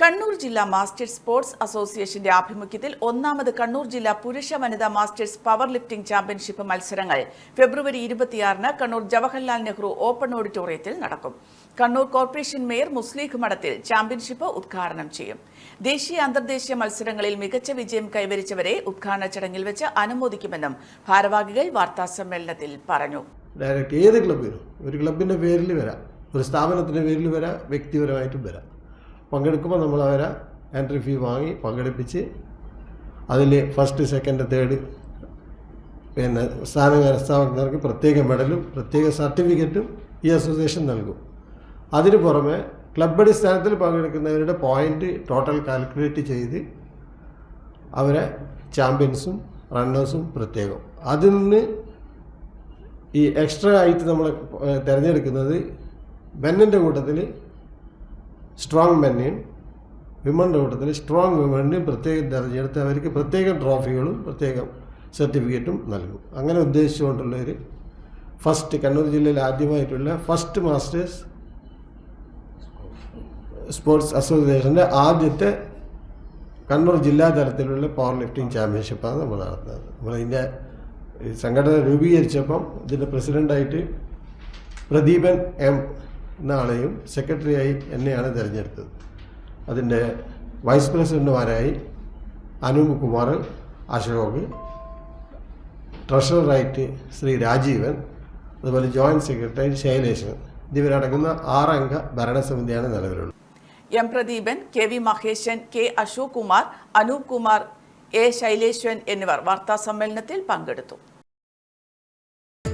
കണ്ണൂർ ജില്ലാ masters sports അസോസിയേഷന്റെ ആഭിമുഖ്യത്തിൽ ഒന്നാമത് കണ്ണൂർ ജില്ലാ പുരുഷ വനിതാ മാസ്റ്റേഴ്സ് പവർ ലിഫ്റ്റിംഗ് ചാമ്പ്യൻഷിപ്പ് മത്സരങ്ങൾ ഫെബ്രുവരി ഇരുപത്തിയാറിന് കണ്ണൂർ ജവഹർലാൽ നെഹ്റു ഓപ്പൺ ഓഡിറ്റോറിയത്തിൽ നടക്കും. കണ്ണൂർ കോർപ്പറേഷൻ മേയർ മുസ്ലീഖ് മഠത്തിൽ ചാമ്പ്യൻഷിപ്പ് ഉദ്ഘാടനം ചെയ്യും. ദേശീയ അന്തർദേശീയ മത്സരങ്ങളിൽ മികച്ച വിജയം കൈവരിച്ചവരെ ഉദ്ഘാടന ചടങ്ങിൽ വെച്ച് അനുമോദിക്കുമെന്നും ഭാരവാഹികൾ വാർത്താ സമ്മേളനത്തിൽ പറഞ്ഞു. ഡയറക്റ്റ് ഏത് ക്ലബിനും ഒരു ക്ലബിന്റെ പേരിൽ വരാം. ഒരു സ്ഥാപനത്തിന്റെ പേരിൽ വരാം. വ്യക്തിപരമായിട്ടും വരാം. പങ്കെടുക്കുമ്പോൾ നമ്മൾ അവരെ എൻട്രി ഫീ വാങ്ങി പങ്കെടുപ്പിച്ച് അതിൽ ഫസ്റ്റ് സെക്കൻഡ് തേർഡ് പിന്നെ സ്ഥാനം കരസ്ഥാപനക്കാർക്ക് പ്രത്യേക മെഡലും പ്രത്യേക സർട്ടിഫിക്കറ്റും ഈ അസോസിയേഷൻ നൽകും. അതിന് പുറമെ ക്ലബ് അടിസ്ഥാനത്തിൽ പങ്കെടുക്കുന്നവരുടെ പോയിന്റ് ടോട്ടൽ കാൽക്കുലേറ്റ് ചെയ്ത് അവരെ ചാമ്പ്യൻസും റണ്ണേഴ്സും പ്രത്യേകം. അതിൽ നിന്ന് ഈ എക്സ്ട്രാ ആയിട്ട് നമ്മൾ തിരഞ്ഞെടുക്കുന്നത് ബെന്നിന്റെ കൂട്ടത്തിൽ സ്ട്രോങ് മെന്നെയും വിമന്റെ കൂട്ടത്തിൽ സ്ട്രോങ് വിമനെയും പ്രത്യേകം തെരഞ്ഞെടുത്ത് അവർക്ക് പ്രത്യേകം ട്രോഫികളും പ്രത്യേകം സർട്ടിഫിക്കറ്റും നൽകും. അങ്ങനെ ഉദ്ദേശിച്ചുകൊണ്ടുള്ള ഒരു ഫസ്റ്റ് കണ്ണൂർ ജില്ലയിൽ ആദ്യമായിട്ടുള്ള ഫസ്റ്റ് മാസ്റ്റേഴ്സ് സ്പോർട്സ് അസോസിയേഷന്റെ ആദ്യത്തെ കണ്ണൂർ ജില്ലാ തലത്തിലുള്ള പവർ ലിഫ്റ്റിംഗ് ചാമ്പ്യൻഷിപ്പാണ് നമ്മൾ നടത്തുന്നത് നമ്മളതിന്റെ സംഘടന രൂപീകരിച്ചപ്പം ഇതിന്റെ പ്രസിഡന്റായിട്ട് പ്രദീപൻ എം എന്ന ആളെയും സെക്രട്ടറിയായി എന്നെയാണ് തിരഞ്ഞെടുത്തത്. അതിന്റെ വൈസ് പ്രസിഡന്റുമാരായി അനൂപ് കുമാർ അശോക് ട്രഷററായിട്ട് ശ്രീ രാജീവൻ അതുപോലെ ജോയിന്റ് സെക്രട്ടറി ശൈലേഷൻ എന്നിവരടങ്ങുന്ന ആറംഗ ഭരണസമിതിയാണ് നിലവിലുള്ളത്. M Pradeepan K V Maheshan K Ashok Kumar Anoop Kumar A Shaileshwan എന്നിവർ വാർത്താ സമ്മേളനത്തിൽ പങ്കെടുത്തു.